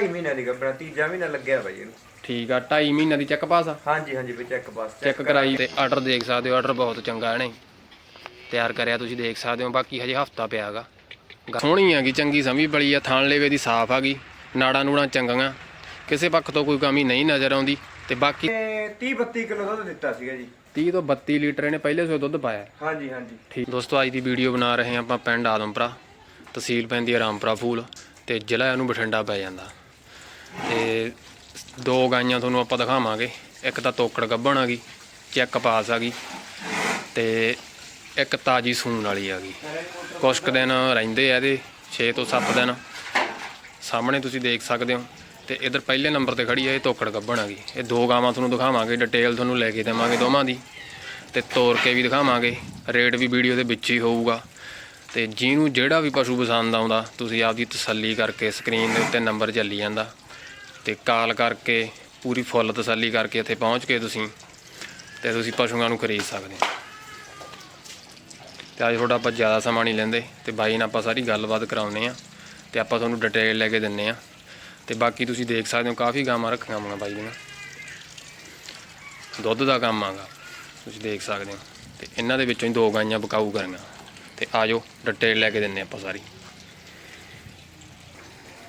2.5 ਮਹੀਨਿਆਂ ਦੀ ਗੱਭਣਾ ਤੀਜਾ ਮਹੀਨਾ ਲੱਗਿਆ ਬਾਈ ਇਹਨੂੰ। ਠੀਕ ਆ 2.5 ਮਹੀਨਿਆਂ ਦੀ ਚੈੱਕ ਪਾਸ ਆ? ਹਾਂਜੀ ਹਾਂਜੀ ਵੀ ਚੈੱਕ ਪਾਸ ਚੈੱਕ ਕਰਾਈ ਤੇ ਆਰਡਰ ਦੇਖ ਸਕਦੇ ਹੋ ਆਰਡਰ ਬਹੁਤ ਚੰਗਾ ਇਹਨੇ। ਤਿਆਰ ਕਰਿਆ ਤੁਸੀਂ ਦੇਖ ਸਕਦੇ ਹੋ ਬਾਕੀ ਹਜੇ ਹਫਤਾ ਪਿਆਗਾ ਸੋਹਣੀ ਹੈਗੀ ਚੰਗੀ ਸਮੀ ਬਲੀ ਆ ਥਾਣ ਲੇਵੇ ਦੀ ਸਾਫ਼ ਆਗੀ ਨਾੜਾਂ ਨੂੜਾਂ ਚੰਗੀਆਂ। ਕਿਸੇ ਪੱਖ ਤੋਂ ਕੋਈ ਕਮੀ ਨਹੀਂ ਨਜ਼ਰ ਆਉਂਦੀ ਤੇ ਬਾਕੀ 30 32 ਕਿਲੋ ਦੁੱਧ ਦਿੱਤਾ ਸੀਗਾ ਜੀ। 30 ਤੋਂ 32 ਲੀਟਰ ਇਹਨੇ ਪਹਿਲੇ ਸੋ ਦੁੱਧ ਪਾਇਆ। ਹਾਂਜੀ ਹਾਂਜੀ। ਠੀਕ। ਦੋਸਤੋ ਅੱਜ ਦੀ ਵੀਡੀਓ ਬਣਾ ਰਹੇ ਹਾਂ ਆਪਾਂ ਪਿੰਡ ਆਦਮਪੁਰਾ ਤਹਿਸੀਲ ਪੈਂਦੀ ਹੈ ਰਾਮਪੁਰਾ ਫੂਲ ਤੇ ਜ਼ਿਲ੍ਹਾ ਇਹਨੂੰ ਬਠਿੰਡਾ ਪੈ ਜਾਂਦਾ। ਤੇ ਦੋ ਗਾਈਆਂ ਤੁਹਾਨੂੰ ਆਪਾਂ ਦਿਖਾਵਾਂਗੇ। ਇੱਕ ਤਾਂ ਤੋਕੜ ਗੱਭਣ ਆ ਗਈ, ਚੈੱਕ ਪਾਸ ਆ ਗਈ ਤੇ ਇੱਕ ਤਾਜੀ ਸੂਣ ਵਾਲੀ ਆ ਗਈ। ਕੁਛ ਕੁ ਦਿਨ ਰਹਿੰਦੇ ਆ ਇਹਦੇ 6 ਤੋਂ 7 ਦਿਨ। ਸਾਹਮਣੇ ਤੁਸੀਂ ਦੇਖ ਸਕਦੇ ਹੋ ਤੇ ਇਧਰ ਪਹਿਲੇ ਨੰਬਰ ਤੇ ਖੜੀ ਹੈ ਇਹ ਤੋਕੜ ਗੱਭਣ ਆ ਗਈ। ਇਹ ਦੋ ਗਾਵਾਂ ਤੁਹਾਨੂੰ ਦਿਖਾਵਾਂਗੇ, ਡਿਟੇਲ ਤੁਹਾਨੂੰ ਲੈ ਕੇ ਦੇਵਾਂਗੇ ਦੋਵਾਂ ਦੀ ਤੇ ਤੋਰ ਕੇ ਵੀ ਦਿਖਾਵਾਂਗੇ। ਰੇਟ ਵੀ ਵੀਡੀਓ ਦੇ ਵਿੱਚ ਹੀ ਹੋਊਗਾ ਤੇ ਜਿਹਨੂੰ ਜਿਹੜਾ ਵੀ ਪਸ਼ੂ ਪਸੰਦ ਆਉਂਦਾ, ਤੁਸੀਂ ਆਪਦੀ ਤਸੱਲੀ ਕਰਕੇ ਸਕਰੀਨ ਦੇ ਉੱਤੇ ਨੰਬਰ ਚੱਲੀ ਜਾਂਦਾ। ਤੇ ਕਾਲ ਕਰਕੇ, ਪੂਰੀ ਫੁੱਲ ਤਸੱਲੀ ਕਰਕੇ ਇੱਥੇ ਪਹੁੰਚ ਕੇ ਤੁਸੀਂ ਤੇ ਤੁਸੀਂ ਪਸ਼ੂਆਂ ਨੂੰ ਖਰੀਦ ਸਕਦੇ ਹੋ। ਤੇ ਅੱਜ ਥੋੜਾ ਆਪਾਂ ਜ਼ਿਆਦਾ ਸਮਾਂ ਨਹੀਂ ਲੈਂਦੇ ਤੇ ਬਾਈ ਨਾਲ ਆਪਾਂ ਸਾਰੀ ਗੱਲਬਾਤ ਕਰਾਉਂਦੇ ਆ ਤੇ ਆਪਾਂ ਤੁਹਾਨੂੰ ਡਿਟੇਲ ਲੈ ਕੇ ਦਿੰਨੇ ਆ ਤੇ ਬਾਕੀ ਤੁਸੀਂ ਦੇਖ ਸਕਦੇ ਹੋ ਕਾਫੀ ਗਾਵਾਂ ਰੱਖੀਆਂ ਹੋਈਆਂ ਬਾਈ ਦੀਆਂ। ਦੁੱਧ ਦਾ ਕੰਮ ਆਗਾ, ਤੁਸੀਂ ਦੇਖ ਸਕਦੇ ਹੋ। ਤੇ ਇਹਨਾਂ ਦੇ ਵਿੱਚੋਂ ਹੀ ਦੋ ਗਾਈਆਂ ਬਕਾਊ ਕਰੀਆਂ ਤੇ ਆਜੋ ਡਿਟੇਲ ਲੈ ਕੇ ਦਿੰਨੇ ਆਪਾਂ ਸਾਰੀ।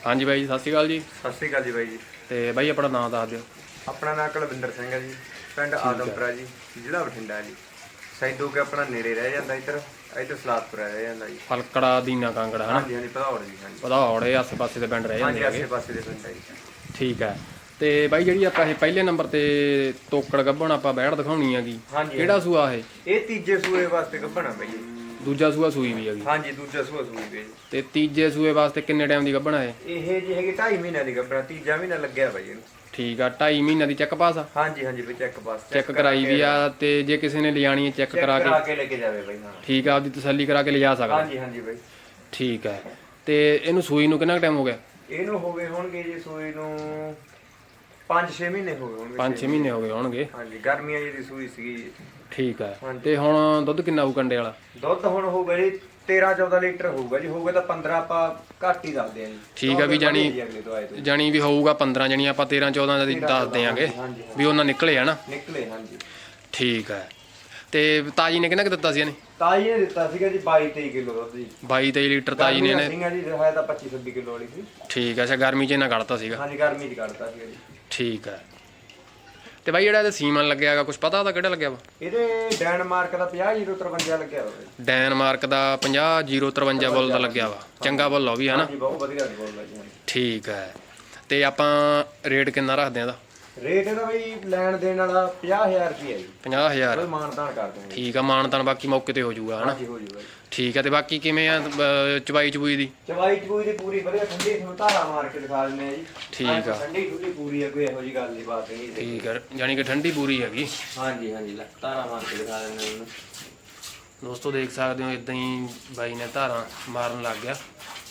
ਹਾਂਜੀ ਬਾਈ ਜੀ ਸਤਿ ਸ਼੍ਰੀ ਅਕਾਲ ਜੀ। ਸਤਿ ਸ਼੍ਰੀ ਅਕਾਲ ਜੀ ਬਾਈ ਜੀ। ਤੇ ਬਾਈ ਆਪਣਾ ਨਾਮ ਦੱਸ ਦਿਓ। ਆਪਣਾ ਨਾਮ ਕੁਲਵਿੰਦਰ ਸਿੰਘ ਹੈ ਜੀ। ਪਿੰਡ ਆਦਮਪੁਰਾ ਜੀ ਜ਼ਿਲ੍ਹਾ ਬਠਿੰਡਾ ਹੈ ਜੀ। ਸੈਦੋ ਕੇ ਆਪਣਾ ਨੇੜੇ ਰਹਿ ਜਾਂਦਾ ਇੱਧਰ ਇੱਧਰ ਸਲਾਦਪੁਰਾ ਰਹਿ ਜਾਂਦਾ ਜੀ। ਫਲਕੜਾ ਦੀਨਾ ਕਾਂਗੜਾ ਹਨਾ? ਹਾਂਜੀ ਹਾਂਜੀ ਭਦੌੜ ਜੀ ਹਾਂਜੀ। ਪਤਾ ਹੋੜੇ ਆਸੇ ਪਾਸੇ ਦੇ ਪਿੰਡ ਰਹਿ ਹਾਂਜੀ ਜਾਂਦੇ ਆਸੇ ਹੈਗੇ। ਪਾਸੇ ਦੇ ਪਿੰਡ ਹੈ ਜੀ। ਠੀਕ ਹੈ। ਤੇ ਬਾਈ ਜਿਹੜੀ ਆਪਾਂ ਇਹ ਪਹਿਲੇ ਨੰਬਰ ਤੇ ਤੋਕੜ ਗੱਭਣ ਆਪਾਂ ਬੈੜ ਦਿਖਾਉਣੀ ਹੈਗੀ ਹਾਂਜੀ ਕਿਹੜਾ ਸੂਆ ਇਹ? ਇਹ ਤੀਜੇ ਸੂਏ ਵਾਸਤੇ ਗੱਭਣਾ ਬਾਈ ਜੀ। ਦੂਜਾ ਸੂਆ ਸੂਈ ਵੀ ਹੈਗੀ ਹਾਂਜੀ ਦੂਜਾ ਸੂਆ ਸੂਈ ਵੀ ਹੈ ਜੀ। ਤੇ ਤੀਜੇ ਸੂਏ ਵਾਸਤੇ ਕਿੰਨੇ ਟਾਈਮ ਦੀ ਗੱਭਣ ਹੈ ਇਹ ਜੀ ਹੈਗੀ 2.5 ਮਹੀਨਿਆਂ ਦੀ ਗੱਭਣਾ ਤੀਜਾ ਮਹੀਨਾ ਲੱਗਿਆ ਬਾਈ ਇਹਨੂੰ। ਠੀਕ ਆ 2.5 ਮਹੀਨਿਆਂ ਦੀ ਚੈੱਕ ਪਾਸ ਆ? ਹਾਂਜੀ ਹਾਂਜੀ ਵੀ ਚੈੱਕ ਪਾਸ ਚੈੱਕ ਕਰਾਈ ਵੀ ਆ ਤੇ ਜੇ ਕਿਸੇ ਨੇ ਲਿਜਾਣੀ ਹੈ ਚੈੱਕ ਕਰਾ ਕਰਾ ਕੇ ਕੇ ਲੈ ਕੇ ਜਾਵੇ ਬਾਈ ਹਾਂ। ਠੀਕ ਆ ਆਪਦੀ ਤਸੱਲੀ ਕਰਾ ਕੇ ਲਿਜਾ ਸਕਦਾ। ਹਾਂਜੀ ਹਾਂਜੀ ਬਾਈ। ਠੀਕ ਹੈ ਤੇ ਇਹਨੂੰ ਸੂਈ ਨੂੰ ਕਿੰਨਾ ਟਾਈਮ ਹੋ ਗਿਆ? ਇਹਨੂੰ ਹੋ ਗਏ ਹੋਣਗੇ ਜੀ ਸੂਈ ਨੂੰ 5-6 ਮਹੀਨੇ ਹੋ ਗਏ ਹੋਣਗੇ 5-6 ਮਹੀਨੇ ਹੋ ਗਏ ਹੋਣਗੇ। ਹਾਂਜੀ ਗਰਮੀਆਂ ਜਿਹੀ ਸੂਈ ਸੀਗੀ। ਠੀਕ ਹੈ। ਤੇ ਹੁਣ ਦੁੱਧ ਕਿੰਨਾ ਹੋਊ ਕੰਡੇ ਵਾਲਾ? ਦੁੱਧ ਹੁਣ ਹੋਊਗਾ ਜੀ 13-14 ਲੀਟਰ ਹੋਊਗਾ ਜੀ ਹੋਊਗਾ ਤਾਂ 15 ਆਪਾਂ ਘੱਟ ਹੀ ਦੱਸਦੇ ਆ ਜੀ। ਠੀਕ ਆ ਵੀ ਜਾਣੀ- ਜੀ ਅਗਲੇ ਤੋਂ ਆਏ ਤੋਂ। ਜਾਣੀ ਵੀ ਹੋਊਗਾ 15 ਜਣੀ ਆਪਾਂ 13 14 ਦਾ ਦੱਸ ਹਾਂਜੀ ਵੀ ਉਹਨਾਂ ਨਿਕਲੇ ਆ ਨਾ। ਨਿਕਲੇ ਹਾਂਜੀ। ਠੀਕ ਹੈ ਤੇ ਤਾਜੀ ਨੇ ਕਿੰਨਾ ਕੁ ਦਿੱਤਾ ਸੀ ਇਹਨੇ? ਤਾਈ ਨੇ ਦਿੱਤਾ ਸੀਗਾ ਜੀ 22-23 ਕਿਲੋ ਦੁੱਧ ਜੀ। 22 23 ਲੀਟਰ ਤਾਜੀ ਨੇ ਇਹਨੇ। ਸਿੰਘਾ ਜੀ ਹੈ ਤਾਂ 25-26 ਕਿਲੋ ਵਾਲੀ ਸੀ। ਠੀਕ ਹੈ ਅੱਛਾ ਗਰਮੀ ਚ ਇਹਨਾਂ ਕੱਢਤਾ ਸੀਗਾ। ਹਾਂਜੀ ਗਰਮੀ ਚ ਕੱਢਤਾ ਸੀਗਾ ਜੀ। ਠੀਕ ਹੈ। ਤੇ ਬਾਈ ਜਿਹੜਾ ਇਹਦੇ ਸੀਮਨ ਲੱਗਿਆ ਹੈਗਾ ਕੁਝ ਪਤਾ ਉਹਦਾ ਕਿਹੜਾ ਲੱਗਿਆ ਵਾ? ਇਹਦੇ ਡੈਨਮਾਰਕ ਦਾ 50-053 ਲੱਗਿਆ ਹੋਵੇ ਡੈਨਮਾਰਕ ਦਾ 50053 ਬੁੱਲ ਦਾ ਲੱਗਿਆ ਵਾ। ਚੰਗਾ ਬੁੱਲ ਆ ਉਹ ਵੀ ਹੈ ਨਾ? ਹਾਂਜੀ ਬਹੁਤ ਵਧੀਆ ਜੀ। ਹਾਂਜੀ। ਠੀਕ ਹੈ। ਤੇ ਆਪਾਂ ਰੇਟ ਕਿੰਨਾ ਰੱਖਦੇ ਆ ਇਹਦਾ? ਰੇਟ ਇਹਦਾ ਬਈ ਲੈਣ ਦੇਣ ਵਾਲਾ 50000 ਰੁਪਏ ਜੀ। 50000 ਕੋਈ ਮਾਨਤਾਨ ਕਰ ਦੂੰਗੇ ਠੀਕ ਆ ਮਾਨਤਾਨ ਬਾਕੀ ਮੌਕੇ ਤੇ ਹੋ ਜਾਊਗਾ ਹਨਾ? ਹਾਂਜੀ ਹੋ ਜੂਗਾ ਠੀਕ ਹੈ ਤੇ ਬਾਕੀ ਕਿਵੇਂ ਆ ਅਹ, ਚਵਾਈ ਚਬੂਈ ਦੀ? ਚਵਾਈ ਚੂਈ ਦੀ ਪੂਰੀ ਵਧੀਆ ਠੰਡੀ ਤੁਹਾਨੂੰ ਧਾਰਾ ਮਾਰ ਕੇ ਦਿਖਾ ਦਿੰਦੇ ਆ ਜੀ। ਠੀਕ ਆ। ਠੰਡੀ ਠੁੰਡੀ ਪੂਰੀ ਹੈ ਕੋਈ ਇਹੋ ਜੀ ਗੱਲ ਨਹੀਂ ਬਾਤ ਨਹੀਂ ਠੀਕ ਹੈ ਯਾਨੀ ਕਿ ਠੰਡੀ ਪੂਰੀ ਹੈਗੀ। ਹਾਂਜੀ ਹਾਂਜੀ ਲੈ ਧਾਰਾ ਮਾਰ ਕੇ ਦਿਖਾ ਦਿੰਦੇ ਆ ਉਹਨੂੰ। ਦੋਸਤੋ ਦੇਖ ਸਕਦੇ ਹੋ ਇਦਾਂ ਹੀ ਬਾਈ ਨੇ ਧਾਰਾਂ ਮਾਰਨ ਲੱਗ ਗਿਆ।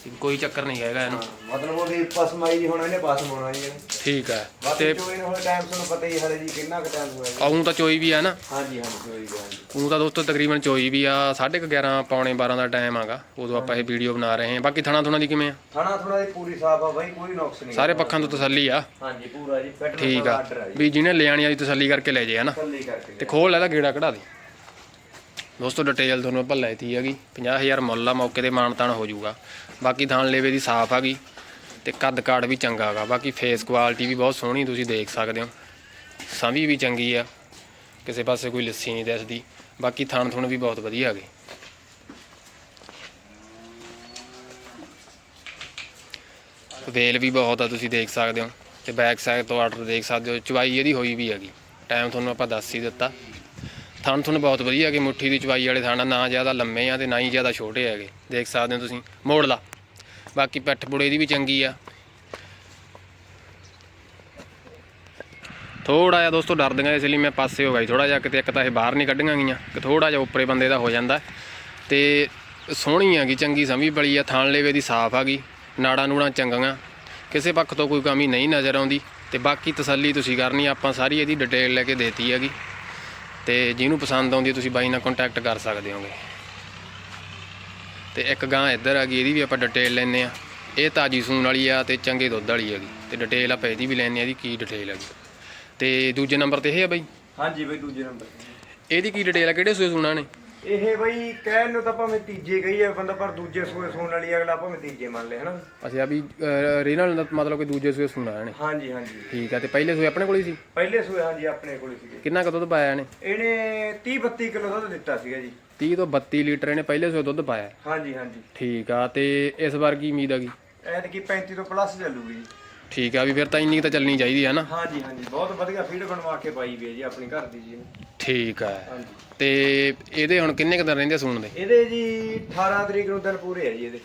ਤੇ ਕੋਈ ਚੱਕਰ ਨਹੀਂ ਹੈਗਾ ਇਹਨੂੰ। ਮਤਲਬ ਉਹਦੀ ਪਸਮਾਈ ਜੀ ਹੁਣ ਇਹਨੇ ਪਸਮ ਹੋਣਾ ਜੀ। ਇਹਨੇ। ਠੀਕ ਹੈ ਬਾਕੀ ਤੇ ਚੋਈ ਨੂੰ ਹੁਣ ਟਾਈਮ ਤੁਹਾਨੂੰ ਪਤਾ ਹੀ ਹਲੇ ਜੀ ਕਿੰਨਾ ਕੁ ਟਾਈਮ ਹੋਇਆ ਜੀ। ਆਉਂ ਤਾਂ ਚੋਈ ਵੀ ਆ ਨਾ। ਹਾਂਜੀ ਹਾਂਜੀ ਚੋਈ ਦੀ ਹਾਂਜੀ ਉਹ ਤਾਂ ਦੋਸਤੋ ਤਕਰੀਬਨ ਚੋਈ ਵੀ ਆ 11:30 ਪੌਣੇ 12 ਦਾ ਟਾਈਮ ਆਗਾ ਉਦੋਂ ਆਪਾਂ ਇਹ ਵੀਡੀਓ ਬਣਾ ਰਹੇ ਹਾਂ। ਬਾਕੀ ਥਣਾ ਥੁਣਾ ਦੀ ਕਿਵੇਂ ਆ? ਥਾਣਾ ਥੋੜਾ ਦੀ ਪੂਰੀ ਸਾਫ਼ ਆ ਬਾਈ ਕੋਈ ਨੁਕਸ ਨਹੀਂ ਸਾਰੇ ਪੱਖਾਂ ਤੋਂ ਤਸੱਲੀ ਆ। ਹਾਂਜੀ ਪੂਰਾ ਜੀ। ਫਿੱਟ ਠੀਕ ਆ। ਆਰਡਰ ਆ ਜੀ। ਵੀ ਜਿਹਨੇ ਲਿਆਣੀ ਵਾਲੀ ਤਸੱਲੀ ਕਰਕੇ ਲੈ ਜੇ ਹਨਾ ਕੱਲੀ ਕਰਕੇ ਤੇ ਖੋਲ ਇਹਦਾ ਗੇੜਾ ਕਢਾ ਦੇ। ਦੋਸਤੋ ਡਿਟੇਲ ਤੁਹਾਨੂੰ ਆਪਾਂ ਲੈਤੀ ਹੈਗੀ। 50000 ਮੁੱਲ ਆ, ਮੌਕੇ ਤੇ ਮਾਨਤਾਨ ਹੋ ਜਾਊਗਾ। ਬਾਕੀ ਥਾਣ ਲੇਵੇ ਦੀ ਸਾਫ਼ ਹੈਗੀ ਤੇ ਕੱਦ ਕਾੜ ਵੀ ਚੰਗਾ ਹੈਗਾ। ਬਾਕੀ ਫੇਸ ਕੁਆਲਿਟੀ ਵੀ ਬਹੁਤ ਸੋਹਣੀ ਤੁਸੀਂ ਦੇਖ ਸਕਦੇ ਹੋ। ਸੰਭੀ ਵੀ ਚੰਗੀ ਆ। ਕਿਸੇ ਪਾਸੇ ਕੋਈ ਲੱਸੀ ਨਹੀਂ ਦਿਸਦੀ। ਬਾਕੀ ਥਾਣ ਥੁਣ ਵੀ ਬਹੁਤ ਵਧੀਆ ਹੈਗੇ। ਵੇਲ ਵੀ ਬਹੁਤ ਆ, ਤੁਸੀਂ ਦੇਖ ਸਕਦੇ ਹੋ। ਤੇ ਬੈਕ ਸਾਈਡ ਤੋਂ ਆਰਡਰ ਦੇਖ ਸਕਦੇ ਹੋ। ਚਵਾਈ ਇਹਦੀ ਹੋਈ ਵੀ ਹੈਗੀ। ਟਾਈਮ ਤੁਹਾਨੂੰ ਆਪਾਂ ਦੱਸ ਹੀ ਦਿੱਤਾ। ਥਣ ਥੁਣ ਬਹੁਤ ਵਧੀਆ ਹੈਗੇ, ਮੁੱਠੀ ਦੀ ਚਵਾਈ ਵਾਲੇ ਥਾਣਾ ਨਾ ਜ਼ਿਆਦਾ ਲੰਮੇ ਆ ਤੇ ਨਾ ਹੀ ਜ਼ਿਆਦਾ ਛੋਟੇ ਹੈਗੇ। ਦੇਖ ਸਕਦੇ ਹੋ ਤੁਸੀਂ, ਮੋੜ ਲਾ। ਬਾਕੀ ਪਿੱਠ ਪੁੜੇ ਦੀ ਵੀ ਚੰਗੀ ਆ। ਥੋੜਾ ਜਿਹਾ ਦੋਸਤੋ ਡਰਦੀਆਂ ਇਸ ਲਈ ਮੈਂ ਪਾਸੇ ਹੋ ਗਈ ਥੋੜਾ ਜਿਹਾ ਕਿਤੇ ਇੱਕ ਤਾਂ ਇਹ ਬਾਹਰ ਨਹੀਂ ਕੱਢੀਆਂ ਗਈਆਂ, ਕਿ ਥੋੜਾ ਜਿਹਾ ਉੱਪਰੇ ਬੰਦੇ ਦਾ ਹੋ ਜਾਂਦਾ। ਤੇ ਸੋਹਣੀ ਹੈਗੀ, ਚੰਗੀ ਸਮੀ ਬਲੀ ਆ ਥਾਣ ਲੇਵੇ ਦੀ ਸਾਫ਼ ਆ ਹੈਗੀ ਨਾੜਾਂ ਨੂੜਾਂ ਚੰਗੀਆਂ। ਕਿਸੇ ਪੱਖ ਤੋਂ ਕੋਈ ਕਮੀ ਨਹੀਂ ਨਜ਼ਰ ਆਉਂਦੀ। ਤੇ ਬਾਕੀ ਤਸੱਲੀ ਤੁਸੀਂ ਕਰਨੀ, ਆਪਾਂ ਸਾਰੀ ਇਹਦੀ ਡਿਟੇਲ ਲੈ ਕੇ ਦੇਤੀ ਹੈਗੀ। ਤੇ ਜਿਹਨੂੰ ਪਸੰਦ ਆਉਂਦੀ ਹੈ ਤੁਸੀਂ ਬਾਈ ਨਾਲ ਕੰਟੈਕਟ ਕਰ ਸਕਦੇ ਹੋਗੇ। ਤੇ ਇੱਕ ਗਾਂ ਇੱਧਰ ਆ ਗਈ ਇਹਦੀ ਵੀ ਆਪਾਂ ਡਿਟੇਲ ਲੈਨੇ ਆ ਇਹ ਤਾਜੀ ਸੂਣ ਵਾਲੀ ਆ ਤੇ ਚੰਗੇ ਦੁੱਧ ਵਾਲੀ ਹੈਗੀ ਤੇ ਡਿਟੇਲ ਆਪਾਂ ਇਹਦੀ ਵੀ ਲੈਣੀ ਆ ਇਹਦੀ ਕੀ ਡਿਟੇਲ ਹੈਗੀ ਤੇ ਦੂਜੇ ਨੰਬਰ ਤੇ ਇਹ ਆ ਬਈ। ਹਾਂਜੀ ਬਈ ਦੂਜੇ ਨੰਬਰ ਇਹਦੀ ਕੀ ਡਿਟੇਲ ਆ ਕਿਹੜੇ ਸੂਏ ਸੁਣਾ ਨੇ? ਇਹ ਬਈ ਕਹਿਣ ਨੂੰ ਤਾਂ ਭਾਵੇਂ ਤੀਜੇ ਗਈ ਹੈ ਬੰਦਾ ਪਰ ਦੂਜੇ ਸੂਏ ਸੂਣ ਵਾਲੀ ਅਗਲਾ ਭਾਵੇਂ ਤੀਜੇ ਮੰਨ ਲੈ ਹਨਾ? ਅੱਛਾ ਵੀ ਰੀਨਲ ਦਾ ਮਤਲਬ ਕਿ ਦੂਜੇ ਸੂਏ ਸੁਣਾ ਇਹਨੇ। ਹਾਂਜੀ ਹਾਂਜੀ। ਠੀਕ ਆ ਤੇ ਪਹਿਲੇ ਸੂਏ ਆਪਣੇ ਕੋਲ ਹੀ ਸੀ? ਪਹਿਲੇ ਸੂਏ ਹਾਂਜੀ ਆਪਣੇ ਕੋਲ ਹੀ ਸੀਗੇ। ਕਿੰਨਾ ਕੁ ਦੁੱਧ ਪਾਇਆ ਇਹਨੇ? ਇਹਨੇ 30 32 ਕਿਲੋ ਦੁੱਧ ਦਿੱਤਾ ਸੀਗਾ ਜੀ। 30 ਤੋਂ 32 ਲੀਟਰ ਇਹਨੇ ਪਹਿਲੇ ਸੂਏ ਦੁੱਧ ਪਾਇਆ। ਹਾਂਜੀ ਹਾਂਜੀ। ਠੀਕ ਆ ਤੇ ਇਸ ਵਾਰ ਕੀ ਉਮੀਦ ਹੈਗੀ ਐਤਕੀ 35 ਤੋਂ ਪਲੱਸ ਚੱਲੂਗੀ ਜੀ। ਠੀਕ ਆ ਵੀ ਫਿਰ ਤਾਂ ਇੰਨੀ ਤਾਂ ਚੱਲਣੀ ਚਾਹੀਦੀ ਹੈ ਨਾ। ਹਾਂਜੀ ਹਾਂਜੀ ਬਹੁਤ ਵਧੀਆ ਫੀਡ ਬਣਵਾ ਕੇ ਪਾਈ ਵੀ ਹੈ ਜੀ ਆਪਣੀ ਘਰ ਦੀ ਜੀ। ਇਹਨੇ। ਠੀਕ ਆ। ਹਾਂਜੀ। ਤੇ ਇਹਦੇ ਹੁਣ ਕਿੰਨੇ ਕੁ ਦਿਨ ਰਹਿੰਦੇ ਆ ਸੂਣ ਦੇ? ਇਹਦੇ ਜੀ 18 ਤਰੀਕ ਨੂੰ ਦਿਨ ਪੂਰੇ ਹੈ ਜੀ ਇਹਦੇ।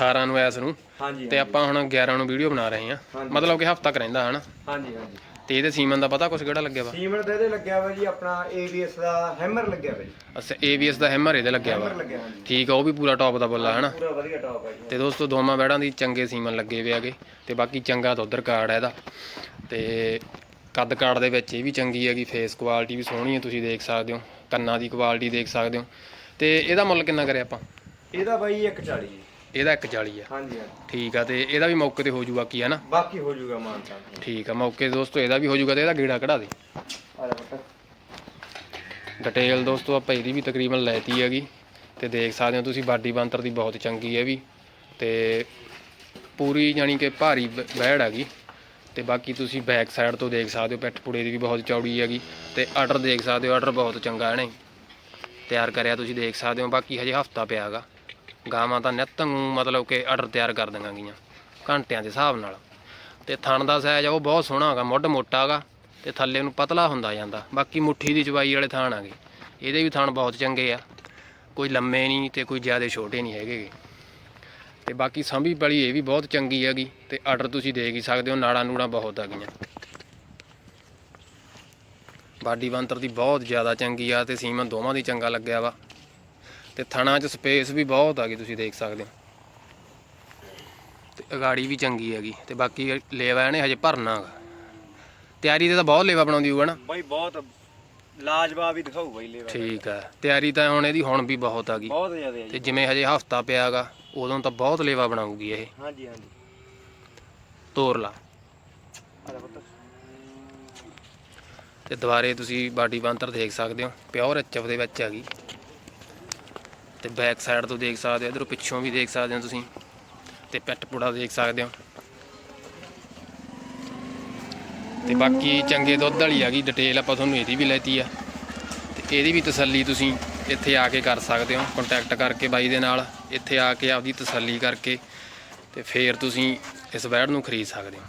18 ਨੂੰ ਐਸ ਨੂੰ। ਹਾਂਜੀ ਤੇ ਆਪਾਂ ਹੁਣ 11 ਨੂੰ ਵੀਡੀਓ ਬਣਾ ਰਹੇ ਹਾਂਜੀ। ਮਤਲਬ ਕਿ ਹਫਤਾ ਕ ਰਹਿੰਦਾ ਹਨਾ। ਹਾਂਜੀ ਹਾਂਜੀ। ਤੇ ਇਹਦੇ ਸੀਮਨ ਦਾ ਪਤਾ ਕੁਛ ਕਿਹੜਾ ਲੱਗਿਆ ਵਾ? ਸੀਮਨ ਤੇ ਇਹਦੇ ਲੱਗਿਆ ਵਾ ਜੀ ਆਪਣਾ ABS ਦਾ ਹੈਮਰ ਲੱਗਿਆ ਵਾ ਜੀ। ਅੱਛਾ ABS ਦਾ ਹੈਮਰ ਇਹਦੇ ਲੱਗਿਆ ਵਾ। ਹੈਮਰ ਲੱਗਿਆ ਹਾਂਜੀ ਠੀਕ ਆ ਉਹ ਵੀ ਪੂਰਾ ਟੌਪ ਦਾ ਬੱਲਾ ਹਨਾ? ਪੂਰਾ ਵਧੀਆ ਟੌਪ ਹੈ ਜੀ। ਤੇ ਦੋਸਤੋ ਦੋਵਾਂ ਬੈੜਾਂ ਦੀ ਚੰਗੇ ਸੀਮਨ ਲੱਗੇ ਵੇ ਆਗੇ ਤੇ ਬਾਕੀ ਚੰਗਾ ਦੁੱਧ ਰਿਕਾਰਡ ਹੈ ਇਹਦਾ। ਤੇ ਕੱਦ ਕਾੜ ਦੇ ਵਿੱਚ ਇਹ ਵੀ ਚੰਗੀ ਹੈਗੀ ਫੇਸ ਕੁਆਲਿਟੀ ਵੀ ਸੋਹਣੀ ਹੈ ਤੁਸੀਂ ਦੇਖ ਸਕਦੇ ਹੋ। ਕੰਨਾਂ ਦੀ ਕੁਆਲਿਟੀ ਦੇਖ ਸਕਦੇ ਹੋ। ਤੇ ਇਹਦਾ ਮੁੱਲ ਕਿੰਨਾ ਕਰਿਆ ਆਪਾਂ? ਇਹਦਾ ਬਾਈ 140 ਜੀ। ਇਹਦਾ 140 ਆ। ਹਾਂਜੀ ਹਾਂਜੀ। ਠੀਕ ਆ ਤੇ ਇਹਦਾ ਵੀ ਮੌਕੇ ਤੇ ਹੋ ਜੂਗਾ ਕੀ ਹੈ ਨਾ? ਬਾਕੀ ਹੋ ਜਾਊਗਾ ਮਾਨਤਾ ਠੀਕ ਆ ਮੌਕੇ ਤੇ ਦੋਸਤੋ ਇਹਦਾ ਵੀ ਹੋ ਜੂਗਾ ਤੇ ਇਹਦਾ ਗੇੜਾ ਕਢਾ ਦੇ। ਆ ਡਿਟੇਲ ਦੋਸਤੋ ਆਪਾਂ ਇਹਦੀ ਵੀ ਤਕਰੀਬਨ ਲੈਤੀ ਹੈਗੀ ਤੇ ਦੇਖ ਸਕਦੇ ਹੋ ਤੁਸੀਂ ਬਾਡੀ ਬੰਤਰ ਦੀ ਬਹੁਤ ਚੰਗੀ ਹੈ ਵੀ। ਤੇ ਪੂਰੀ ਜਾਨੀ ਕਿ ਭਾਰੀ ਬੈੜ ਹੈਗੀ। ਤੇ ਬਾਕੀ ਤੁਸੀਂ ਬੈਕ ਸਾਈਡ ਤੋਂ ਦੇਖ ਸਕਦੇ ਹੋ ਪਿੱਠ ਪੁੜੇ ਦੀ ਵੀ ਬਹੁਤ ਚੌੜੀ ਹੈਗੀ। ਤੇ ਆਰਡਰ ਦੇਖ ਸਕਦੇ ਹੋ ਆਰਡਰ ਬਹੁਤ ਚੰਗਾ ਇਹਨੇ ਤਿਆਰ ਕਰਿਆ ਤੁਸੀਂ ਦੇਖ ਸਕਦੇ ਹੋ ਬਾਕੀ ਹਜੇ ਹਫਤਾ ਪਿਆ ਹੈਗਾ। ਗਾਵਾਂ ਤਾਂ ਨਿੱਤ ਨੂੰ ਮਤਲਬ ਕਿ ਆਰਡਰ ਤਿਆਰ ਕਰ ਦਿੰਗਾਂ ਗੀਆਂ, ਘੰਟਿਆਂ ਦੇ ਹਿਸਾਬ ਨਾਲ। ਤੇ ਥਣ ਦਾ ਸਾਈਜ਼ ਆ, ਉਹ ਬਹੁਤ ਸੋਹਣਾ ਹੈਗਾ, ਮੁੱਢ ਮੋਟਾ ਹੈਗਾ, ਤੇ ਥੱਲੇ ਨੂੰ ਪਤਲਾ ਹੁੰਦਾ ਜਾਂਦਾ। ਬਾਕੀ ਮੁੱਠੀ ਦੀ ਚਵਾਈ ਵਾਲੇ ਥਣ ਆਗੇ ਇਹਦੇ ਵੀ ਥਣ ਬਹੁਤ ਚੰਗੇ ਆ। ਕੋਈ ਲੰਮੇ ਨਹੀਂ ਤੇ ਕੋਈ ਜ਼ਿਆਦਾ ਛੋਟੇ ਨਹੀਂ ਹੈਗੇ ਗੇ। ਤੇ ਬਾਕੀ ਸਾਂਭੀ ਪਲੀ ਇਹ ਵੀ ਬਹੁਤ ਚੰਗੀ ਹੈਗੀ, ਤੇ ਆਰਡਰ ਤੁਸੀਂ ਦੇ ਹੀ ਸਕਦੇ ਹੋ, ਨਾੜਾਂ ਨੂੜਾਂ ਬਹੁਤ ਹੈਗੀਆਂ। ਬਾਡੀ ਬੰਤਰ ਦੀ ਬਹੁਤ ਜ਼ਿਆਦਾ ਚੰਗੀ ਆ, ਤੇ ਸੀਮਨ ਦੋਵਾਂ ਦੀ ਚੰਗਾ ਲੱਗਿਆ ਵਾ। ਤੇ ਥਣਾਂ 'ਚ ਸਪੇਸ ਵੀ ਬਹੁਤ ਹੈਗੀ ਤੁਸੀਂ ਦੇਖ ਸਕਦੇ ਹੋ। ਤੇ ਅਗਾੜੀ ਵੀ ਚੰਗੀ ਹੈਗੀ ਤੇ ਬਾਕੀ ਲੇਵਾ ਇਹਨੇ ਹਜੇ ਭਰਨਾ ਹੈਗਾ ਤਿਆਰੀ ਤੇ ਤਾਂ ਬਹੁਤ ਲੇਵਾ ਬਣਾਉਂਦੀ ਹੋਊਗਾ ਨਾ? ਬਾਈ ਬਹੁਤ ਲਾਜਵਾਬ ਹੀ ਦਿਖਾਊ ਬਾਈ ਲੇਵਾ। ਠੀਕ ਹੈ ਤਿਆਰੀ ਤਾਂ ਹੁਣ ਇਹਦੀ ਹੁਣ ਵੀ ਬਹੁਤ ਆ ਗਈ। ਬਹੁਤ ਜ਼ਿਆਦਾ ਹੈ ਤੇ ਜੀ ਜਿਵੇਂ ਹਜੇ ਹਫਤਾ ਪਿਆਗਾ ਉਦੋਂ ਤਾਂ ਬਹੁਤ ਲੇਵਾ ਬਣਾਉਗੀ ਇਹ। ਹਾਂਜੀ ਹਾਂਜੀ। ਤੋਰ ਲਾ ਆ ਪੁੱਤ। ਤੇ ਦੁਬਾਰੇ ਤੁਸੀਂ ਬਾਡੀ ਬੰਤਰ ਦੇਖ ਸਕਦੇ ਹੋ ਪਿਓਰ ਐਚਐਫ ਦੇ ਵਿੱਚ ਹੈਗੀ ਤੇ ਬੈਕ ਸਾਈਡ ਤੋਂ ਦੇਖ ਸਕਦੇ ਹੋ, ਇਧਰੋਂ ਪਿੱਛੋਂ ਵੀ ਦੇਖ ਸਕਦੇ ਹੋ ਤੁਸੀਂ ਤੇ ਪਿੱਠ ਪੂੜਾ ਦੇਖ ਸਕਦੇ ਹੋ। ਤੇ ਬਾਕੀ ਚੰਗੇ ਦੁੱਧ ਵਾਲੀ ਹੈਗੀ ਡਿਟੇਲ ਆਪਾਂ ਤੁਹਾਨੂੰ ਇਹਦੀ ਵੀ ਲੈਤੀ ਆ। ਤੇ ਇਹਦੀ ਵੀ ਤਸੱਲੀ ਤੁਸੀਂ ਇੱਥੇ ਆ ਕੇ ਕਰ ਸਕਦੇ ਹੋ ਕੰਟੈਕਟ ਕਰਕੇ ਬਾਈ ਦੇ ਨਾਲ ਇੱਥੇ ਆ ਕੇ ਆਪਦੀ ਤਸੱਲੀ ਕਰਕੇ ਤੇ ਫੇਰ ਤੁਸੀਂ ਇਸ ਬੈਡ ਨੂੰ ਖਰੀਦ ਸਕਦੇ ਹੋ।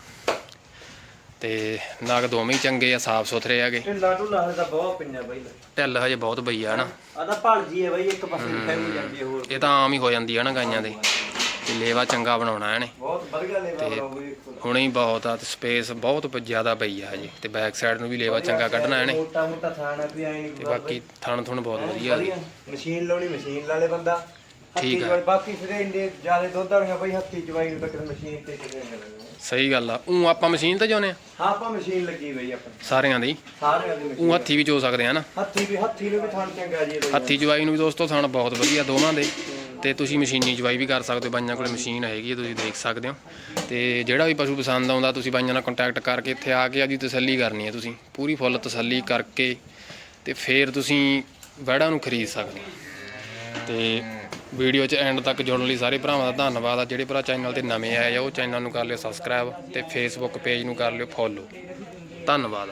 ਤੇ ਨਗ ਦੋਵੇਂ ਹੀ ਚੰਗੇ ਆ ਸਾਫ਼ ਸੁਥਰੇ ਹੈਗੇ। ਇਹ ਲਾਡੂ ਲਾਹੇ ਦਾ ਬਹੁਤ ਪਿੰਨਾ ਬਾਈ। ਢਿੱਲ ਹਜੇ ਬਹੁਤ ਪਈ ਆ ਨਾ। ਆ ਤਾਂ ਭਲਜੀ ਹੈ ਬਾਈ ਇੱਕ ਪਾਸੇ ਹੋ ਜਾਂਦੀ ਹੈ ਹੋਰ। ਇਹ ਤਾਂ ਆਮ ਹੀ ਹੋ ਜਾਂਦੀ ਆ ਨਾ ਗਾਈਆਂ ਦੇ। ਤੇ ਲੇਵਾ ਚੰਗਾ ਬਣਾਉਣਾ ਇਹਨੇ। ਬਹੁਤ ਵਧੀਆ ਲੇਵਾ ਬਣਾਉਗੀ ਹੁਣੇ ਹੀ ਬਹੁਤ ਆ ਤੇ ਸਪੇਸ ਬਹੁਤ ਜ਼ਿਆਦਾ ਪਈ ਆ ਹਜੇ। ਤੇ ਬੈਕ ਸਾਈਡ ਨੂੰ ਵੀ ਲੇਵਾ ਚੰਗਾ ਕੱਢਣਾ ਇਹਨੇ। ਮੋਟਾ ਮੋਟਾ ਥਾਣਾ ਵੀ ਆਈ ਨਹੀਂ ਤੇ ਬਾਕੀ ਥਣ ਥੁਣ ਬਹੁਤ ਵਧੀਆ ਮਸ਼ੀਨ ਲਾਉਣੀ ਮਸ਼ੀਨ ਲਾ ਲੇ ਬੰਦਾ। ਠੀਕ। ਚਵਾਈ ਬਾਕੀ ਫਿਰ ਇੰਨੇ ਜ਼ਿਆਦਾ ਦੁੱਧ ਵਾਲੀਆਂ ਬਈ ਹੱਥੀ ਚਵਾਈ ਨੂੰ ਤੱਕ ਮਸ਼ੀਨ ਤੇ ਕਿਵੇਂ ਮਿਲਣਾ ਸਹੀ ਗੱਲ ਆ। ਉਹ ਆਪਾਂ ਮਸ਼ੀਨ ਤੇ ਜਾਉਨੇ ਆ? ਹਾਂ ਆਪਾਂ ਮਸ਼ੀਨ ਲੱਗੀ ਬਈ ਆਪਣੀ। ਸਾਰਿਆਂ ਦੀ? ਸਾਰਿਆਂ ਦੀ ਉਹ ਮਸ਼ੀਨ ਹੱਥੀ ਵੀ ਚੋ ਸਕਦੇ ਆ ਨਾ? ਹੱਥੀ ਵੀ ਹੱਥੀ ਨੂੰ ਵੀ ਥਾਣ ਚੰਗਾ ਜੀ ਇਹਦਾ ਹੱਥੀ ਜਵਾਈ ਨੂੰ ਵੀ ਦੋਸਤੋ ਥਣ ਬਹੁਤ ਵਧੀਆ ਦੋਵਾਂ ਦੇ। ਤੇ ਤੁਸੀਂ ਮਸ਼ੀਨੀ ਜਵਾਈ ਵੀ ਕਰ ਸਕਦੇ ਹੋ। ਬਾਈਆਂ ਕੋਲੇ ਮਸ਼ੀਨ ਹੈਗੀ ਹੈ ਤੁਸੀਂ ਦੇਖ ਸਕਦੇ ਹੋ। ਤੇ ਜਿਹੜਾ ਵੀ ਪਸ਼ੂ ਪਸੰਦ ਆਉਂਦਾ ਤੁਸੀਂ ਬਾਈਆਂ ਨਾਲ ਕੰਟੈਕਟ ਕਰਕੇ ਇੱਥੇ ਆ ਕੇ ਆਪਦੀ ਤਸੱਲੀ ਕਰਨੀ ਹੈ ਤੁਸੀਂ। ਪੂਰੀ ਫੁੱਲ ਤਸੱਲੀ ਕਰਕੇ ਤੇ ਫਿਰ ਤੁਸੀਂ ਵੜਾ ਨੂੰ ਖਰੀਦ ਸਕਦੇ ਹੋ। ਤੇ ਵੀਡੀਓ 'ਚ ਐਂਡ ਤੱਕ ਜੁੜਨ ਲਈ ਸਾਰੇ ਭਰਾਵਾਂ ਦਾ ਧੰਨਵਾਦ ਆ। ਜਿਹੜੇ ਭਰਾ ਚੈਨਲ ਤੇ ਨਵੇਂ ਆਏ ਆ, ਉਹ ਚੈਨਲ ਨੂੰ ਕਰ ਲਿਓ ਸਬਸਕ੍ਰਾਈਬ ਤੇ ਫੇਸਬੁੱਕ ਪੇਜ ਨੂੰ ਕਰ ਲਿਓ ਫੋਲੋ ਧੰਨਵਾਦ।